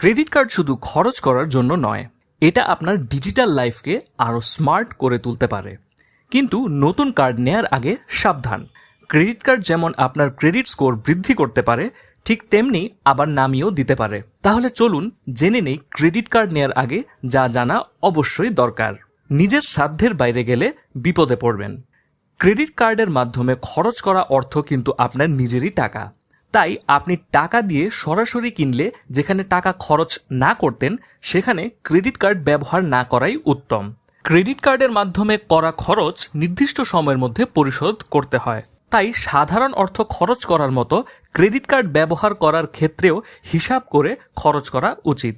Credit card শুধু খরচ করার জন্য নয়, এটা আপনার ডিজিটাল লাইফকে আরও স্মার্ট করে তুলতে পারে। কিন্তু নতুন কার্ড নেয়ার আগে সাবধান। ক্রেডিট কার্ড যেমন আপনার ক্রেডিট স্কোর বৃদ্ধি করতে পারে, ঠিক তেমনি আবার নামিয়েও দিতে পারে। তাহলে চলুন জেনে নেই ক্রেডিট কার্ড নেয়ার আগে যা জানা অবশ্যই দরকার। নিজের সাধ্যের বাইরে গেলে বিপদে পড়বেন। ক্রেডিট কার্ডের মাধ্যমে খরচ করা অর্থ কিন্তু আপনার নিজেরই টাকা। তাই আপনি টাকা দিয়ে সরাসরি কিনলে যেখানে টাকা খরচ না করতেন, সেখানে ক্রেডিট কার্ড ব্যবহার না করাই উত্তম। ক্রেডিট কার্ডের মাধ্যমে করা খরচ নির্দিষ্ট সময়ের মধ্যে পরিশোধ করতে হয়। তাই সাধারণ অর্থ খরচ করার মতো ক্রেডিট কার্ড ব্যবহার করার ক্ষেত্রেও হিসাব করে খরচ করা উচিত।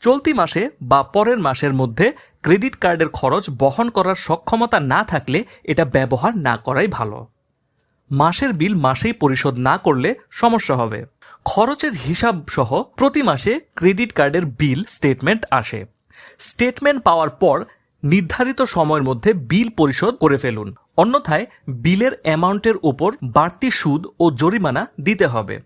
চলতি মাসে বা পরের মাসের মধ্যে ক্রেডিট কার্ডের খরচ বহন করার সক্ষমতা না থাকলে এটা ব্যবহার না করাই ভালো। মাসের বিল মাসেই পরিশোধ না করলে সমস্যা হবে। খরচের হিসাব সহ প্রতি মাসে ক্রেডিট কার্ডের বিল স্টেটমেন্ট আসে। স্টেটমেন্ট পাওয়ার পর নির্ধারিত সময়ের মধ্যে বিল পরিশোধ করে ফেলুন। অন্যথায় বিলের অ্যামাউন্টের উপর বাড়তি সুদ ও জরিমানা দিতে হবে।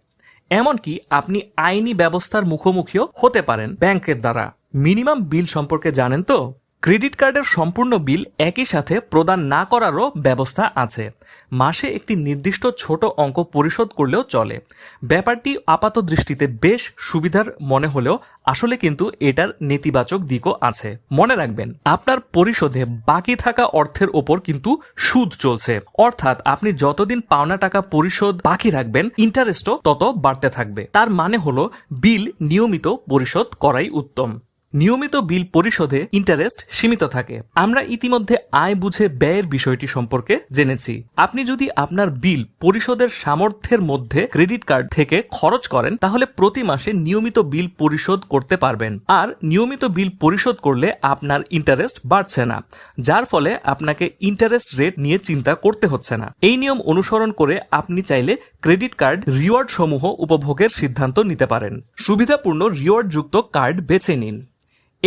এমনকি আপনি আইনি ব্যবস্থার মুখোমুখিও হতে পারেন ব্যাংকের দ্বারা। মিনিমাম বিল সম্পর্কে জানেন তো? ক্রেডিট কার্ডের সম্পূর্ণ বিল একই সাথে প্রদান না করারও ব্যবস্থা আছে। মাসে একটি নির্দিষ্ট ছোট অঙ্ক পরিশোধ করলেও চলে। ব্যাপারটি আপাত দৃষ্টিতে বেশ সুবিধার মনে হলেও আসলে কিন্তু এটার নেতিবাচক দিকও আছে। মনে রাখবেন, আপনার পরিশোধে বাকি থাকা অর্থের ওপর কিন্তু সুদ চলছে। অর্থাৎ আপনি যতদিন পাওনা টাকা পরিশোধ বাকি রাখবেন ইন্টারেস্টও তত বাড়তে থাকবে। তার মানে হলো, বিল নিয়মিত পরিশোধ করাই উত্তম। নিয়মিত বিল পরিশোধে ইন্টারেস্ট সীমিত থাকে। আমরা ইতিমধ্যে আয় বুঝে ব্যয়ের বিষয়টি সম্পর্কে জেনেছি। আপনি যদি আপনার বিল পরিশোধের সামর্থ্যের মধ্যে ক্রেডিট কার্ড থেকে খরচ করেন, তাহলে প্রতি মাসে নিয়মিত বিল পরিশোধ করতে পারবেন। আর নিয়মিত বিল পরিশোধ করলে আপনার ইন্টারেস্ট বাড়ছে না, যার ফলে আপনাকে ইন্টারেস্ট রেট নিয়ে চিন্তা করতে হচ্ছে না। এই নিয়ম অনুসরণ করে আপনি চাইলে ক্রেডিট কার্ড রিওয়ার্ড সমূহ উপভোগের সিদ্ধান্ত নিতে পারেন। সুবিধাপূর্ণ রিওয়ার্ড যুক্ত কার্ড বেছে নিন।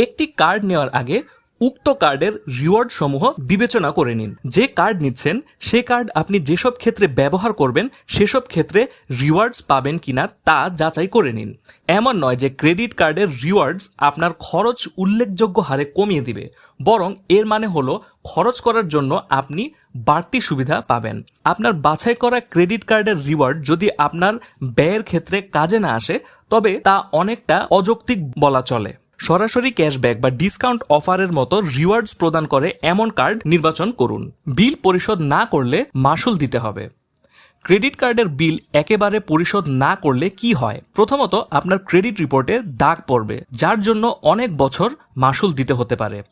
একটি কার্ড নেওয়ার আগে উক্ত কার্ডের রিওয়ার্ড সমূহ বিবেচনা করে নিন। যে কার্ড নিচ্ছেন, সে কার্ড আপনি যেসব ক্ষেত্রে ব্যবহার করবেন, সেসব ক্ষেত্রে রিওয়ার্ডস পাবেন কিনা তা যাচাই করে নিন। এমন নয় যে ক্রেডিট কার্ডের রিওয়ার্ডস আপনার খরচ উল্লেখযোগ্য হারে কমিয়ে দিবে, বরং এর মানে হলো খরচ করার জন্য আপনি বাড়তি সুবিধা পাবেন। আপনার বাছাই করা ক্রেডিট কার্ডের রিওয়ার্ড যদি আপনার ব্যয়ের ক্ষেত্রে কাজে না আসে, তবে তা অনেকটা অযৌক্তিক বলা চলে। সরাসরি ক্যাশব্যাক বা ডিসকাউন্ট অফারের মতো রিওয়ার্ডস প্রদান করে এমন কার্ড নির্বাচন করুন। বিল পরিশোধ না করলে মাসুল দিতে হবে। ক্রেডিট কার্ডের বিল একেবারে পরিশোধ না করলে কি হয়? প্রথমত, আপনার ক্রেডিট রিপোর্টে দাগ পড়বে, যার জন্য অনেক বছর মাসুল দিতে হতে পারে।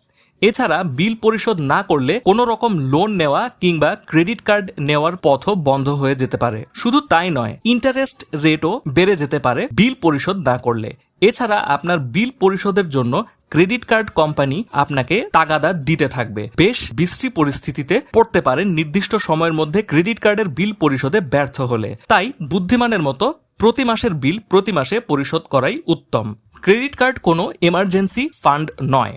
এছাড়া, বিল পরিশোধ না করলে কোনো রকম লোন নেওয়া কিংবা ক্রেডিট কার্ড নেওয়ার পথও বন্ধ হয়ে যেতে পারে। শুধু তাই নয়, ইন্টারেস্ট রেটও বেড়ে যেতে পারে বিল পরিশোধ না করলে। এছাড়া আপনার বিল পরিশোধের জন্য ক্রেডিট কার্ড কোম্পানি আপনাকে তাগাদা দিতে থাকবে। বেশ বিশ্রী পরিস্থিতিতে পড়তে পারেন নির্দিষ্ট সময়ের মধ্যে ক্রেডিট কার্ডের বিল পরিশোধে ব্যর্থ হলে। তাই বুদ্ধিমানের মতো প্রতি মাসের বিল প্রতি মাসে পরিশোধ করাই উত্তম। ক্রেডিট কার্ড কোনো এমার্জেন্সি ফান্ড নয়।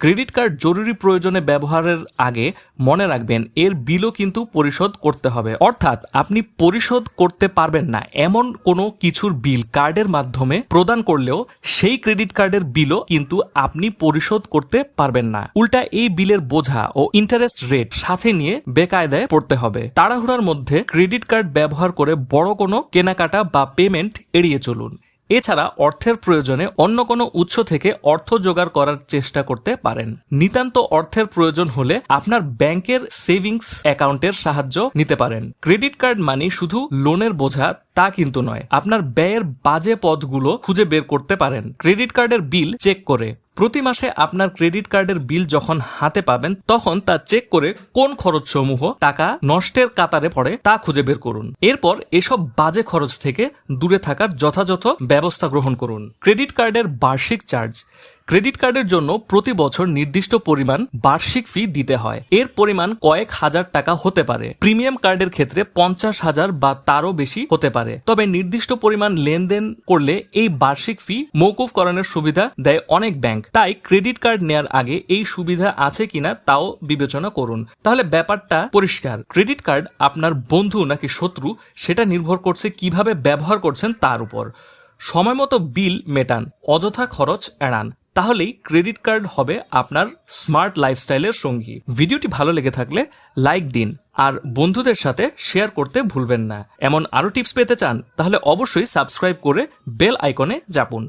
ক্রেডিট কার্ড জরুরি প্রয়োজনে ব্যবহারের আগে মনে রাখবেন, এর বিলও কিন্তু পরিশোধ করতে হবে। অর্থাৎ আপনি পরিশোধ করতে পারবেন না এমন কোনো কিছুর বিল কার্ডের মাধ্যমে প্রদান করলেও সেই ক্রেডিট কার্ডের বিলও কিন্তু আপনি পরিশোধ করতে পারবেন না। উল্টা এই বিলের বোঝা ও ইন্টারেস্ট রেট সাথে নিয়ে বেকায়দায় পড়তে হবে। তাড়াহুড়ার মধ্যে ক্রেডিট কার্ড ব্যবহার করে বড় কোনো কেনাকাটা বা পেমেন্ট এড়িয়ে চলুন। এছাড়া অর্থের প্রয়োজনে অন্য কোনো উৎস থেকে অর্থ জোগাড় করার চেষ্টা করতে পারেন। নিতান্ত অর্থের প্রয়োজন হলে আপনার ব্যাংকের সেভিংস অ্যাকাউন্টের সাহায্য নিতে পারেন। ক্রেডিট কার্ড মানি শুধু লোনের বোঝা তা কিন্তু নয়। আপনার ব্যয়ের বাজে পথগুলো খুঁজে বের করতে পারেন। ক্রেডিট কার্ডের বিল চেক করে। প্রতি মাসে আপনার ক্রেডিট কার্ডের বিল যখন হাতে পাবেন, তখন তা চেক করে কোন খরচ সমূহ টাকা নষ্টের কাতারে পড়ে তা খুঁজে বের করুন। এরপর এসব বাজে খরচ থেকে দূরে থাকার যথাযথ ব্যবস্থা গ্রহণ করুন। ক্রেডিট কার্ডের বার্ষিক চার্জ। ক্রেডিট কার্ডের জন্য প্রতি বছর নির্দিষ্ট পরিমাণ বার্ষিক ফি দিতে হয়। এর পরিমাণ কয়েক হাজার টাকা হতে পারে। প্রিমিয়াম কার্ডের ক্ষেত্রে পঞ্চাশ হাজার বা তারও বেশি হতে পারে। তবে নির্দিষ্ট পরিমাণ লেনদেন করলে এই বার্ষিক ফি মৌকুফ করানোর সুবিধা দেয় অনেক ব্যাংক। তাই ক্রেডিট কার্ড নেয়ার আগে এই সুবিধা আছে কিনা তাও বিবেচনা করুন। তাহলে ব্যাপারটা পরিষ্কার। ক্রেডিট কার্ড আপনার বন্ধু নাকি শত্রু সেটা নির্ভর করছে কীভাবে ব্যবহার করছেন তার উপর। সময় মতো বিল মেটান, অযথা খরচ এড়ান। তাহলেই ক্রেডিট কার্ড হবে আপনার স্মার্ট লাইফস্টাইলের সঙ্গী। ভিডিওটি ভালো লেগে থাকলে লাইক দিন আর বন্ধুদের সাথে শেয়ার করতে ভুলবেন না। এমন আরও টিপস পেতে চান, তাহলে অবশ্যই সাবস্ক্রাইব করে বেল আইকনে চাপুন